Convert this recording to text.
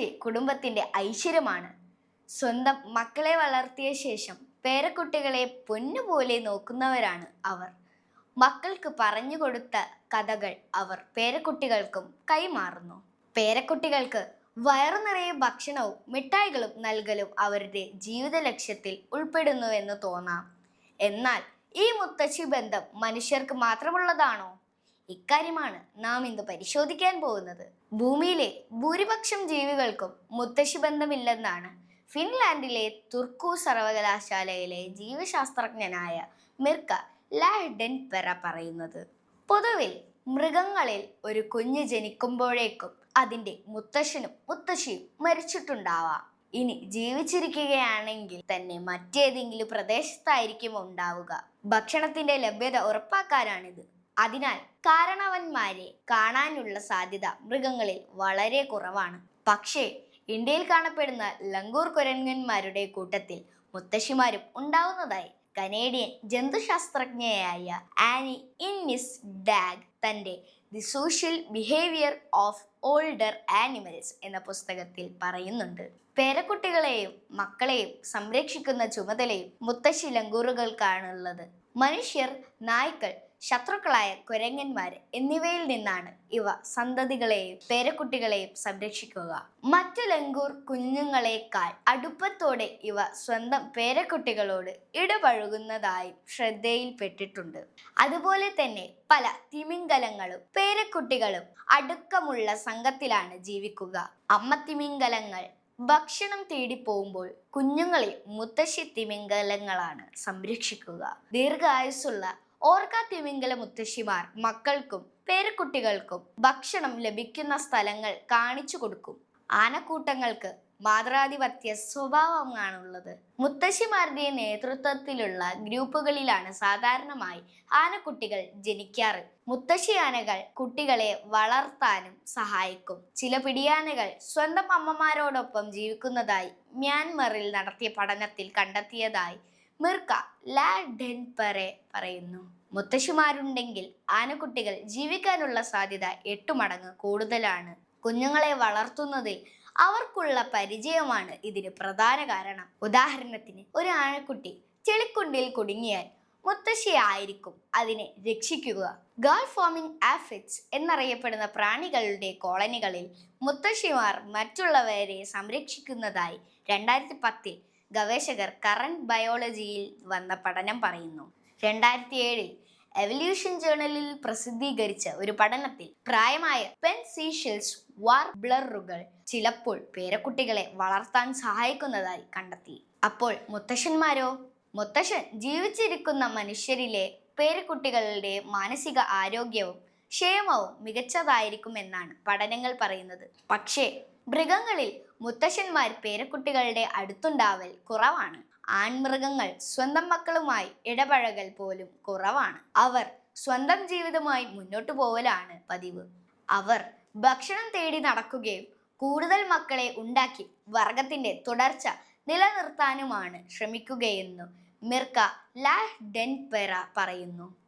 കുടുംബത്തിന്റെ ഐശ്വര്യമാണ്. സ്വന്തം മക്കളെ വളർത്തിയ ശേഷം പേരക്കുട്ടികളെ പൊന്നുപോലെ നോക്കുന്നവരാണ് അവർ. മക്കൾക്ക് പറഞ്ഞു കൊടുത്ത കഥകൾ അവർ പേരക്കുട്ടികൾക്കും കൈമാറുന്നു. പേരക്കുട്ടികൾക്ക് വയറു നിറയെ ഭക്ഷണവും മിഠായികളും നൽകലും അവരുടെ ജീവിത ലക്ഷ്യത്തിൽ ഉൾപ്പെടുന്നുവെന്ന് തോന്നാം. എന്നാൽ ഈ മുത്തശ്ശി ബന്ധം മനുഷ്യർക്ക് മാത്രമുള്ളതാണോ? ഇക്കാര്യമാണ് നാം ഇന്ന് പരിശോധിക്കാൻ പോകുന്നത്. ഭൂമിയിലെ ഭൂരിപക്ഷം ജീവികൾക്കും മുത്തശ്ശി ബന്ധമില്ലെന്നാണ് ഫിൻലാൻഡിലെ തുർക്കു സർവകലാശാലയിലെ ജീവശാസ്ത്രജ്ഞനായ മിർക്ക ലാഹ്ഡൻ പെറ പറയുന്നത്. പൊതുവിൽ മൃഗങ്ങളിൽ ഒരു കുഞ്ഞ് ജനിക്കുമ്പോഴേക്കും അതിന്റെ മുത്തശ്ശനും മുത്തശ്ശിയും മരിച്ചിട്ടുണ്ടാവാം. ഇനി ജീവിച്ചിരിക്കുകയാണെങ്കിൽ തന്നെ മറ്റേതെങ്കിലും പ്രദേശത്തായിരിക്കും ഉണ്ടാവുക. ഭക്ഷണത്തിന്റെ ലഭ്യത ഉറപ്പാക്കാനാണിത്. അതിനാൽ കാരണവന്മാരെ കാണാനുള്ള സാധ്യത മൃഗങ്ങളിൽ വളരെ കുറവാണ്. പക്ഷേ ഇന്ത്യയിൽ കാണപ്പെടുന്ന ലങ്കൂർ കുരങ്ങന്മാരുടെ കൂട്ടത്തിൽ മുത്തശ്ശിമാരും ഉണ്ടാവുന്നതായി കനേഡിയൻ ജന്തുശാസ്ത്രജ്ഞയായ ആനി ഇന്നിസ് ഡാഗ് തന്റെ the social behaviour of older animals എന്ന പുസ്തകത്തിൽ പറയുന്നുണ്ട്. പേരക്കുട്ടികളെയും മക്കളെയും സംരക്ഷിക്കുന്ന ചുമതലയും മുത്തശ്ശി ലങ്കൂറുകൾക്കാണുള്ളത്. മനുഷ്യർ നായ്ക്കൾ ശത്രുക്കളായ കുരങ്ങന്മാർ എന്നിവയിൽ നിന്നാണ് ഇവ സന്തതികളെയും പേരക്കുട്ടികളെയും സംരക്ഷിക്കുക. മറ്റു ലങ്കൂർ കുഞ്ഞുങ്ങളെക്കാൾ അടുപ്പത്തോടെ ഇവ സ്വന്തം പേരക്കുട്ടികളോട് ഇടപഴകുന്നതായും ശ്രദ്ധയിൽപ്പെട്ടിട്ടുണ്ട്. അതുപോലെ തന്നെ പല തിമിംഗലങ്ങളും പേരക്കുട്ടികളും അടുക്കമുള്ള സംഘത്തിലാണ് ജീവിക്കുക. അമ്മ തിമിംഗലങ്ങൾ ഭക്ഷണം തേടി പോകുമ്പോൾ കുഞ്ഞുങ്ങളെ മുത്തശ്ശി തിമിംഗലങ്ങളാണ് സംരക്ഷിക്കുക. ദീർഘായുസ്സുള്ള ഓർക്ക തിമിംഗല മുത്തശ്ശിമാർ മക്കൾക്കും പേരക്കുട്ടികൾക്കും ഭക്ഷണം ലഭിക്കുന്ന സ്ഥലങ്ങൾ കാണിച്ചു കൊടുക്കും. ആനക്കൂട്ടങ്ങൾക്ക് മാതൃാധിപത്യ സ്വഭാവമാണുള്ളത്. മുത്തശ്ശിമാരുടെ നേതൃത്വത്തിലുള്ള ഗ്രൂപ്പുകളിലാണ് സാധാരണമായി ആനക്കുട്ടികൾ ജനിക്കാറ്. മുത്തശ്ശി ആനകൾ കുട്ടികളെ വളർത്താനും സഹായിക്കും. ചില പിടിയാനകൾ സ്വന്തം അമ്മമാരോടൊപ്പം ജീവിക്കുന്നതായി മ്യാൻമറിൽ നടത്തിയ പഠനത്തിൽ കണ്ടെത്തിയതായി മിർക്ക ലാ ഡെൻപറെ പറയുന്നു. മുത്തശ്ശിമാരുണ്ടെങ്കിൽ ആനക്കുട്ടികൾ ജീവിക്കാനുള്ള സാധ്യത എട്ടു മടങ്ങ് കൂടുതലാണ്. കുഞ്ഞുങ്ങളെ വളർത്തുന്നതിൽ അവർക്കുള്ള പരിചയമാണ് ഇതിന് പ്രധാന കാരണം. ഉദാഹരണത്തിന് ഒരു ആനക്കുട്ടി ചെളിക്കുണ്ടിൽ കുടുങ്ങിയാൽ മുത്തശ്ശിയായിരിക്കും അതിനെ രക്ഷിക്കുക. ഗേൾ ഫോമിംഗ് ആഫിറ്റ്സ് എന്നറിയപ്പെടുന്ന പ്രാണികളുടെ കോളനികളിൽ മുത്തശ്ശിമാർ മറ്റുള്ളവരെ സംരക്ഷിക്കുന്നതായി രണ്ടായിരത്തി പത്തിൽ ഗവേഷകർ കറണ്ട് ബയോളജിയിൽ വന്ന പഠനം പറയുന്നു. രണ്ടായിരത്തി ഏഴിൽ എവല്യൂഷൻ ജേണലിൽ പ്രസിദ്ധീകരിച്ച ഒരു പഠനത്തിൽ പ്രായമായ പെൻ സീഷൽസ് വാർ ബ്ലറുകൾ ചിലപ്പോൾ പേരക്കുട്ടികളെ വളർത്താൻ സഹായിക്കുന്നതായി കണ്ടെത്തി. അപ്പോൾ മുത്തശ്ശന്മാരോ? മുത്തശ്ശൻ ജീവിച്ചിരിക്കുന്ന മനുഷ്യരിലെ പേരക്കുട്ടികളുടെ മാനസിക ആരോഗ്യവും ക്ഷേമവും മികച്ചതായിരിക്കുമെന്നാണ് പഠനങ്ങൾ പറയുന്നത്. പക്ഷേ മൃഗങ്ങളിൽ മുത്തശ്ശന്മാർ പേരക്കുട്ടികളുടെ അടുത്തുണ്ടാവൽ കുറവാണ്. ആൺമൃഗങ്ങൾ സ്വന്തം മക്കളുമായി ഇടപഴകൽ പോലും കുറവാണ്. അവർ സ്വന്തം ജീവിതമായി മുന്നോട്ടു പോവലാണ് പതിവ്. അവർ ഭക്ഷണം തേടി നടക്കുകയും കൂടുതൽ മക്കളെ ഉണ്ടാക്കി വർഗത്തിന്റെ തുടർച്ച നിലനിർത്താനുമാണ് ശ്രമിക്കുകയെന്നു മിർക്ക ലാ ഡെൻപെറ പറയുന്നു.